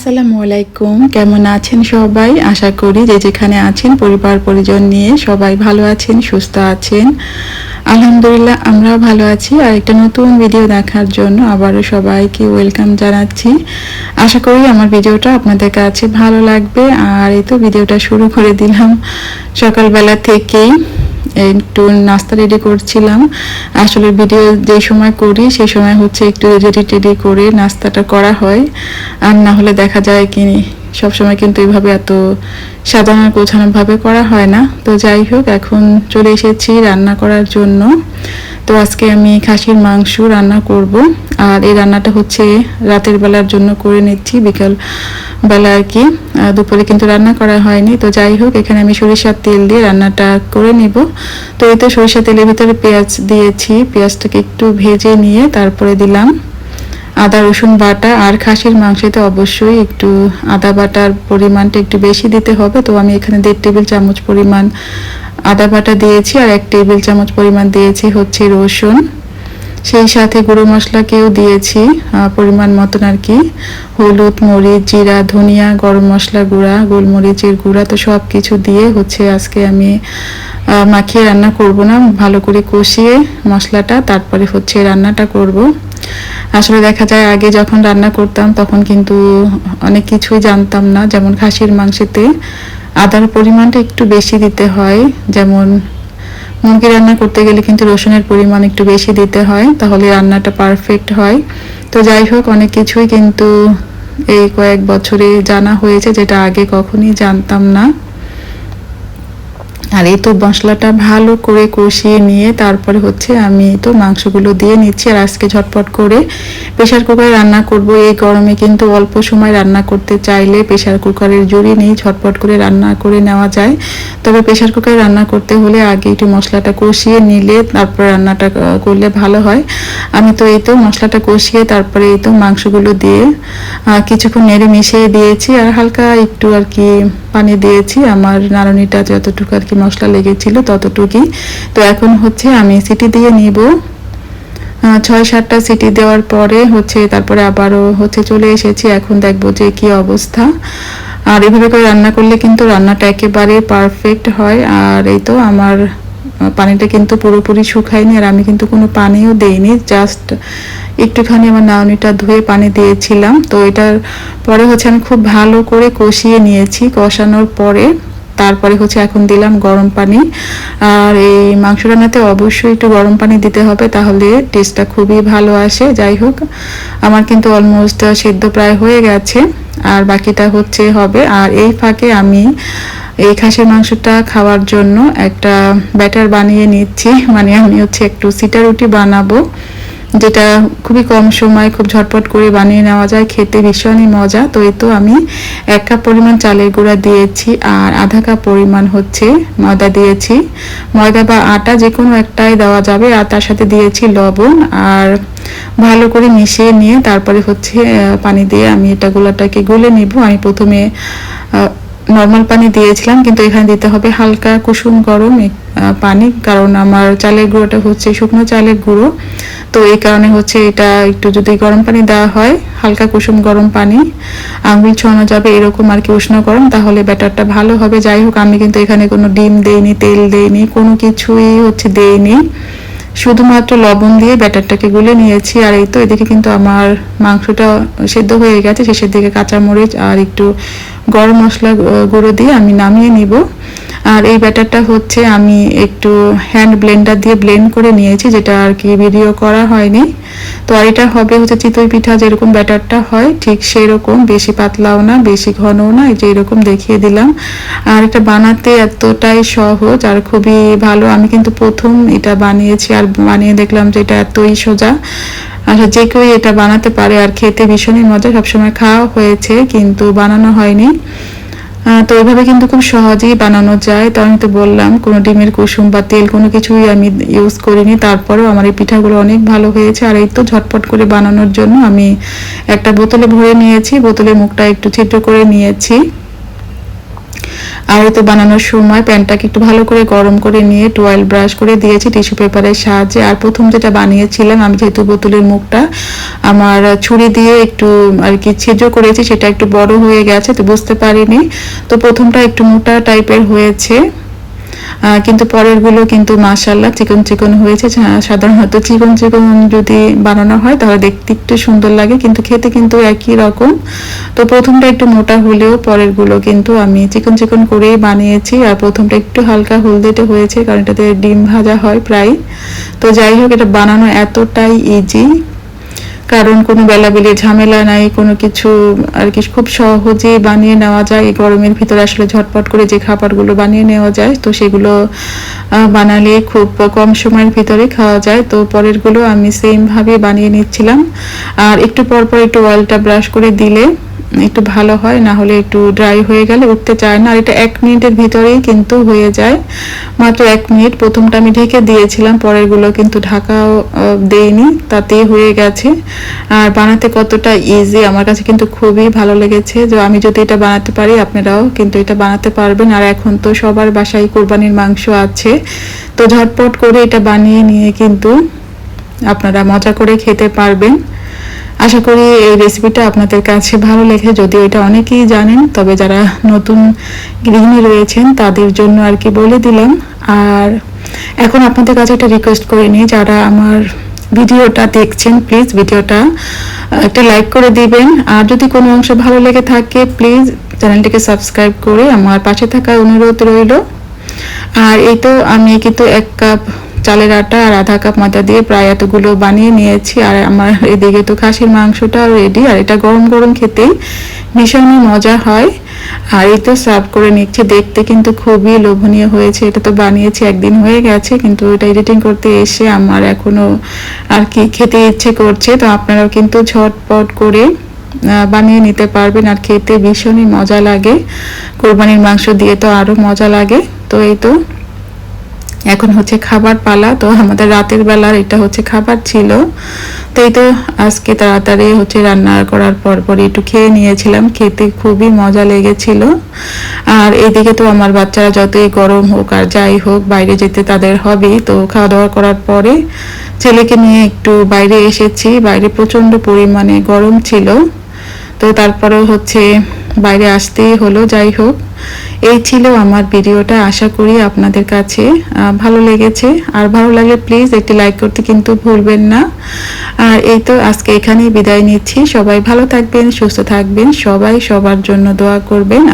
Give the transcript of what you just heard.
আসসালামু আলাইকুম। কেমন আছেন সবাই? আশা করি যে যেখানে আছেন, পরিবার, পরিজন নিয়ে সবাই ভালো আছেন, সুস্থ আছেন। আলহামদুলিল্লাহ, আমরাও ভালো আছি। আর একটা নতুন ভিডিও দেখার জন্য আবারও সবাইকে ওয়েলকাম জানাচ্ছি। আশা করি আমার ভিডিওটা আপনাদের কাছে ভালো লাগবে। আর এই তো ভিডিওটা শুরু করে দিলাম সকালবেলা থেকেই। একটু নাস্তা রেডি করছিলাম। আসলে ভিডিও যে সময় করি, সেই সময় হচ্ছে একটু রেডি টেডি করে নাস্তাটা করা হয়। আর না হলে দেখা যায় কি সবসময় কিন্তু এইভাবে এত সাধারণ গোছানোভাবে করা হয় না। তো যাই হোক, এখন চলে এসেছি রান্না করার জন্য। তো আজকে আমি খাসির মাংস রান্না করব। আর এই রান্নাটা হচ্ছে রাতের বেলার জন্য করে নিচ্ছি, বিকাল বেলা আর কি। দুপুরে কিন্তু রান্না করা হয়নি। তো যাই হোক, এখানে আমি সরিষার তেল দিয়ে রান্নাটা করে নিব। তো এই তো সরিষার তেলের ভিতরে পেঁয়াজ দিয়েছি। পেঁয়াজটাকে একটু ভেজে নিয়ে তারপরে দিলাম আদা, রসুন বাটা। আর খাসির মাংসতে অবশ্যই একটু আদা বাটার পরিমাণটা একটু বেশি দিতে হবে। তো আমি এখানে দেড় টেবিল চামচ পরিমাণ আদা বাটা দিয়েছি আর এক টেবিল চামচ পরিমাণ দিয়েছি হচ্ছে রসুন। সেই সাথে গুঁড়ো মশলাকেও দিয়েছি পরিমাণ মতন আর কি। হলুদ, মরিচ, জিরা, ধনিয়া, গরম মশলা গুঁড়া, গোলমরিচের গুঁড়া, তো সব কিছু দিয়ে হচ্ছে আজকে আমি মাখিয়ে রান্না করব না, ভালো করে কষিয়ে মশলাটা, তারপরে হচ্ছে রান্নাটা করব। আসলে দেখা যায় আগে যখন রান্না করতাম তখন কিন্তু অনেক কিছুই জানতাম না, যেমন খাসির মাংসেতে আদার পরিমাণটা একটু বেশি দিতে হয়। যেমন মুরগি রান্না করতে গেলে কিন্তু রসুনের পরিমাণ একটু বেশি দিতে হয়, তাহলে রান্নাটা পারফেক্ট হয়। তো যাই হোক, অনেক কিছুই কিন্তু এই কয়েক বছরে জানা হয়েছে, যেটা আগে কখনই জানতাম না। আর এই তো মশলাটা ভালো করে কষিয়ে নিয়ে তারপরে হচ্ছে আমি তো মাংসগুলো দিয়ে নিচ্ছি আর আজকে ঝটপট করে প্রেশার কুকারে রান্না করব। এই গরমে কিন্তু অল্প সময় রান্না করতে চাইলে প্রেশার কুকারের জুড়ি নেই, ঝটপট করে রান্না করে নেওয়া যায়। তবে প্রেশার কুকারে রান্না করতে হলে আগে একটু মশলাটা কষিয়ে নিলে তারপর রান্নাটা করলে ভালো হয়। আমি তো এই তো মশলাটা কষিয়ে তারপরে এই তো মাংসগুলো দিয়ে কিছুক্ষণ নেড়ে মিশিয়ে দিয়েছি আর হালকা একটু আর কি পানি দিয়েছি। আমার নাড়নিটা যতটুকু আর কি মশলা লেগেছিল ততটুকুই। তো এখন হচ্ছে আমি সিটি দিয়ে নিব। ছয় সাতটা সিটি দেওয়ার পরে হচ্ছে তারপরে আবারও হচ্ছে চলে এসেছি। এখন দেখব যে কি অবস্থা। আর এভাবে করে রান্না করলে কিন্তু রান্নাটা একেবারে পারফেক্ট হয়। আর এই তো আমার পানিটা কিন্তু পুরোপুরি শুকায়নি আর আমি কিন্তু কোনো পানিও দেইনি। জাস্ট একটুখানি আমার নাউনিটা ধুয়ে পানি দিয়েছিলাম। তো এটার পরে হচ্ছে আমি খুব ভালো করে কষিয়ে নিয়েছি কষানোর পরে। তারপরে হচ্ছে এখন দিলাম গরম পানি। আর এই মাংস রান্নাতে অবশ্যই একটু গরম পানি দিতে হবে, তাহলে টেস্টটা খুবই ভালো আসে। যাই হোক, আমার কিন্তু অলমোস্ট সেদ্ধ প্রায় হয়ে গেছে। আর বাকিটা হচ্ছে হবে, আর এই ফাঁকে আমি এই খাসির মাংসটা খাওয়ার জন্য একটা ব্যাটার বানিয়ে নিচ্ছি। মানে আমি হচ্ছে একটু সিটা রুটি বানাবো। যেটা খুবই কম সময় খুব ঝটপট করে বানিয়ে নেওয়া যায়, খেতে ভীষণই মজা। তো এই তো আমি এক কাপ পরিমাণ চালের গুঁড়া দিয়েছি আর আধা কাপ পরিমাণ হচ্ছে ময়দা দিয়েছি। ময়দা বা আটা যে কোনো একটাই দেওয়া যাবে আর তার সাথে দিয়েছি লবণ আর ভালো করে মিশিয়ে নিয়ে তারপরে হচ্ছে পানি দিয়ে আমি এটা গোলাটাকে গুলে নিব। আমি প্রথমে নর্মাল পানি দিয়েছিলাম, কিন্তু এখানে দিতে হবে হালকা কুসুম গরম পানি। কারণ আমার চালের গুঁড়োটা হচ্ছে শুকনো চালের গুঁড়ো। তো এই কারণে হচ্ছে এটা একটু যদি গরম পানি দেওয়া হয়, হালকা কুসুম গরম পানি, আঙুল ছোঁয়ানো যাবে এরকম আর কি উষ্ণ গরম, তাহলে ব্যাটারটা ভালো হবে। যাই হোক, আমি কিন্তু এখানে কোনো ডিম দেইনি, তেল দেইনি, কোনো কিছুই হচ্ছে দেইনি। শুধুমাত্র লবণ দিয়ে ব্যাটারটাকে গুলে নিয়েছি, আর এই তো এদিকে কিন্তু আমার মাংসটা সেদ্ধ হয়ে গেছে। শেষের দিকে কাঁচামরিচ আর একটু গরম মশলা গুঁড়ো দিয়ে আমি নামিয়ে নিব। আর এই ব্যাটারটা হচ্ছে আমি একটু হ্যান্ড ব্লেন্ডার দিয়ে ব্লেন্ড করে নিয়েছি, যেটা আর কি ভিডিও করা হয়নি। তো আর এটা হবে হচ্ছে চিতই পিঠা যেরকম ব্যাটারটা হয়, ঠিক সেই রকম বেশি পাতলাও না, বেশি ঘনও না যে এরকম দেখিয়ে দিলাম। আর এটা বানাতে এতটাই সহজ আর খুবই ভালো, আমি কিন্তু প্রথম এটা বানিয়েছি আর বানিয়ে দেখলাম যে এটা এতই সোজা। আচ্ছা যে কেউ এটা বানাতে পারে আর খেতে ভীষণই মজা, সবসময় খাওয়া হয়েছে, কিন্তু বানানো হয়নি। তো এইভাবে কিন্তু খুব সহজেই বানানো যায়। তো আমি তো বললাম, কোনো ডিমের কুসুম বা তেল কোনো কিছুই আমি ইউজ করিনি। তারপরেও আমার এই পিঠাগুলো অনেক ভালো হয়েছে। আর এই তো ঝটপট করে বানানোর জন্য আমি একটা বোতলে ভরে নিয়েছি। বোতলে মুখটা একটু ছিদ্র করে নিয়েছি। আর এই তো বানানোর সময় প্যানটাকে একটু ভালো করে গরম করে নিয়ে টোয়েল ব্রাশ করে দিয়েছি টিস্যু পেপারের সাহায্যে। আর প্রথম যেটা বানিয়েছিলাম, আমি যেহেতু বোতলের মুখটা আমার ছুরি দিয়ে একটু আর কি ছিদ্র করেছি, সেটা একটু বড় হয়ে গেছে, তো বুঝতে পারিনি। তো প্রথমটা একটু মোটা টাইপের হয়েছে। কিন্তু পরেরগুলো কিন্তু মাশাল্লাহ চিকন চিকন হয়েছে। সাধারণত চিকন চিকন যদি বানানো হয়, তাহলে দেখতে একটু সুন্দর লাগে, কিন্তু খেতে কিন্তু একই রকম। তো প্রথমটা একটু মোটা হলেও পরেরগুলো কিন্তু আমি চিকন চিকন করেই বানিয়েছি, আর প্রথমটা একটু হালকা হলদেটে হয়েছে, কারণ এটাতে ডিম ভাজা হয় প্রায়। তো যাই হোক, এটা বানানো এতটাই ইজি কারণ কোনো বেলাবেলি ঝামেলা নাই, কোনো কিছু আর কি খুব সহজেই বানিয়ে নেওয়া যায়। এই গরমের ভিতরে আসলে ঝটপট করে যে খাবারগুলো বানিয়ে নেওয়া যায়, তো সেগুলো বানালে খুব কম সময়ের ভিতরে খাওয়া যায়। তো পরেরগুলো আমি সেমভাবে বানিয়ে নিচ্ছিলাম। আর একটু পর পর একটু ওয়ালটা ব্রাশ করে দিলে একটু ভালো হয়, না হলে একটু ড্রাই হয়ে গেলে উঠতে চায় না। আর এটা এক মিনিটের ভিতরেই কিন্তু হয়ে যায়। মাত্র এক মিনিট। প্রথমটা আমি ঢেকে দিয়েছিলাম, পরেরগুলো কিন্তু ঢাকাও দেইনি। তাতেই হয়ে গেছে। আর বানাতে কতটা ইজি আমার কাছে কিন্তু খুবই ভালো লেগেছে। যে আমি যদি এটা বানাতে পারি, আপনারাও কিন্তু এটা বানাতে পারবেন। আর এখন তো সবার বাসায় কোরবানির মাংস আছে। তো ঝটপট করে এটা বানিয়ে নিয়ে কিন্তু আপনারা মজা করে খেতে পারবেন। আশা করি এই রেসিপিটা আপনাদের কাছে ভালো লেগে যদিও এটা অনেকেই জানেন, তবে যারা নতুন গৃহিণী রয়েছেন, তাদের জন্য আর কি বলে দিলাম। আর এখন আপনাদের কাছে একটা রিকোয়েস্ট করে নিই, যারা আমার ভিডিওটা দেখছেন প্লিজ ভিডিওটা একটা লাইক করে দিবেন। আর যদি কোনো অংশ ভালো লেগে থাকে প্লিজ চ্যানেলটিকে সাবস্ক্রাইব করে আমার পাশে থাকার অনুরোধ রইল। আর এই তো আমি কিন্তু এক কাপ চালের আটা আর আধা কাপ ময়দা দিয়ে প্রায় এতগুলো বানিয়ে নিয়েছি। আর আমার এদিকে তো খাসির মাংসটা রেডি আর এটা গরম গরম খেতেই ভীষণই মজা হয়। আর এই তো সার্ভ করে নিচ্ছি, দেখতে কিন্তু খুবই লোভনীয় হয়েছে। এটা তো বানিয়েছি, একদিন হয়ে গেছে, কিন্তু এটা এডিটিং করতে এসে আমার এখনও আর কি খেতে ইচ্ছে করছে। তো আপনারাও কিন্তু ঝটপট করে বানিয়ে নিতে পারবেন, আর খেতে ভীষণই মজা লাগে। কোরবানির মাংস দিয়ে তো আরও মজা লাগে। তো এই তো এখন হচ্ছে খাবার পালা, তো আমাদের রাতের বেলার এটা হচ্ছে খাবার ছিল। তো এই তো আজকে তাড়াতাড়ি হচ্ছে রান্না করার পর পর একটু খেয়ে নিয়েছিলাম, খেতে খুবই মজা লেগেছিল। আর এদিকে তো আমার বাচ্চারা যতই গরম হোক আর যাই হোক, বাইরে যেতে তাদের হবেই, তো খাওয়া দাওয়া করার পরে ছেলেকে নিয়ে একটু বাইরে এসেছি, বাইরে প্রচণ্ড পরিমাণে গরম ছিল। তো তারপরেও হচ্ছে বাইরে আসতেই হলো, যাই হোক। এই ছিল আমার ভিডিওটা। আশা করি আপনাদের কাছে ভালো লেগেছে। আর ভালো লাগলে প্লিজ একটি লাইক করতে কিন্তু ভুলবেন না। আর এই তো আজকে এখানেই বিদায় নিচ্ছি। সবাই ভালো থাকবেন, সুস্থ থাকবেন। সবাই সবার জন্য দোয়া করবেন।